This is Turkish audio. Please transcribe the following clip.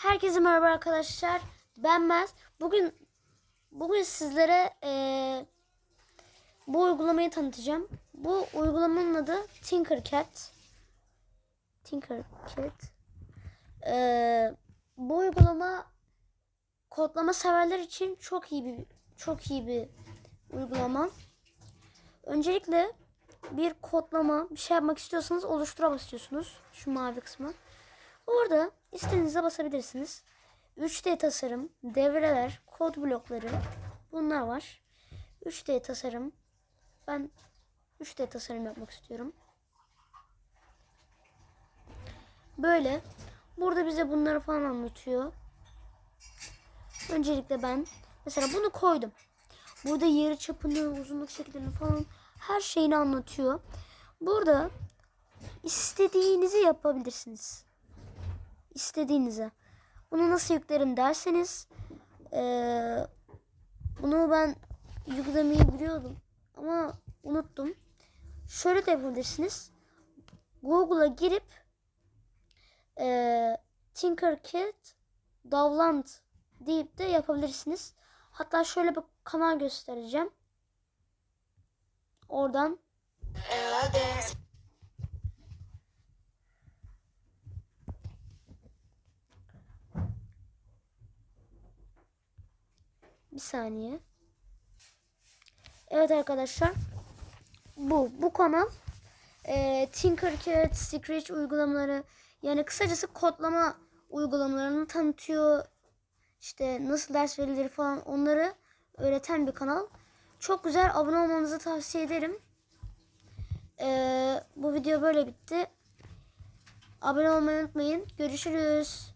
Herkese merhaba arkadaşlar. Ben Mert. Bugün bugün sizlere eee, bu uygulamayı tanıtacağım. Bu uygulamanın adı Tinkercad. Tinkercad. Eee, bu uygulama kodlama severler için çok iyi bir çok iyi bir uygulama. Öncelikle bir kodlama bir şey yapmak istiyorsanız oluştura basıyorsunuz. Şu mavi kısmı. Orada istediğinize basabilirsiniz. 3D tasarım, devreler, kod blokları bunlar var. 3D tasarım. Ben 3D tasarım yapmak istiyorum. Böyle. Burada bize bunları falan anlatıyor. Öncelikle ben mesela bunu koydum. Burada yarı çapını, uzunluk şeklini falan her şeyini anlatıyor. Burada istediğinizi yapabilirsiniz istediğinize. Bunu nasıl yüklerim derseniz eee, bunu ben yüklemeyi biliyordum ama unuttum. Şöyle de yapabilirsiniz. Google'a girip eee Tinkercad Dovland deyip de yapabilirsiniz. Hatta şöyle bir kanal göstereceğim. Oradan Bir saniye. Evet arkadaşlar. Bu bu kanal e, Tinkercad, Scratch uygulamaları yani kısacası kodlama uygulamalarını tanıtıyor. İşte nasıl ders verilir falan onları öğreten bir kanal. Çok güzel. Abone olmanızı tavsiye ederim. E, bu video böyle bitti. Abone olmayı unutmayın. Görüşürüz.